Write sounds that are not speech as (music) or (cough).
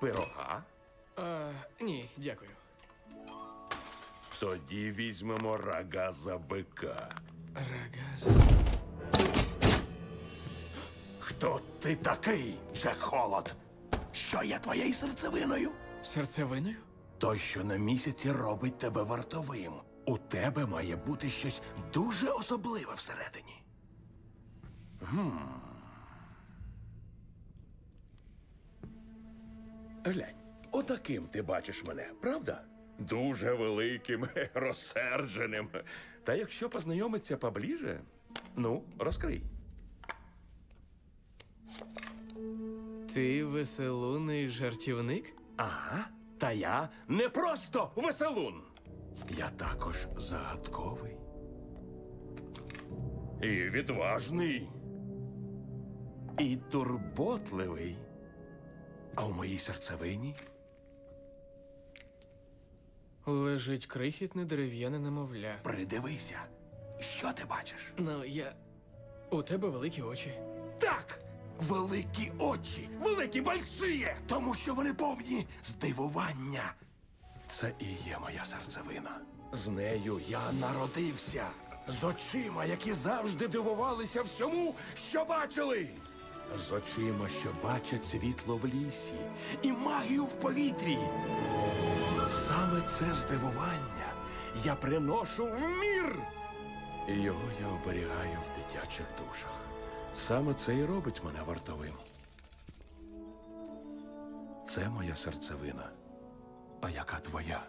Пирога? А, ні, дякую. Тоді візьмемо рага за бика. Рагаз. Хто ти такий, Джек Холод? Що є твоєю серцевиною? Серцевиною? Той, що на місяці робить тебе вартовим. У тебе має бути щось дуже особливе всередині. Гм. Глянь, отаким ти бачиш мене, правда? Дуже великим, (laughs) розсердженим. Та якщо познайомиться поближе, ну, розкрий. Ти веселуний жартівник? Ага, та я не просто веселун. Я також загадковий. І відважний. І турботливий. А в моїй серцевині Лежить крихітне дерев'яне немовля. придивися. Що ти бачиш? Ну, я. У тебе великі очі. Так! Великі очі, великі большие, тому що вони повні здивування. Це і є моя серцевина. З нею я народився. З очима, які завжди дивувалися всьому, що бачили. З очима, що бачать світло в лісі і магію в повітрі. Саме це здивування я приношу в мір. І його я оберігаю в дитячих душах. Саме це і робить мене вартовим. Це моя серцевина. А яка твоя?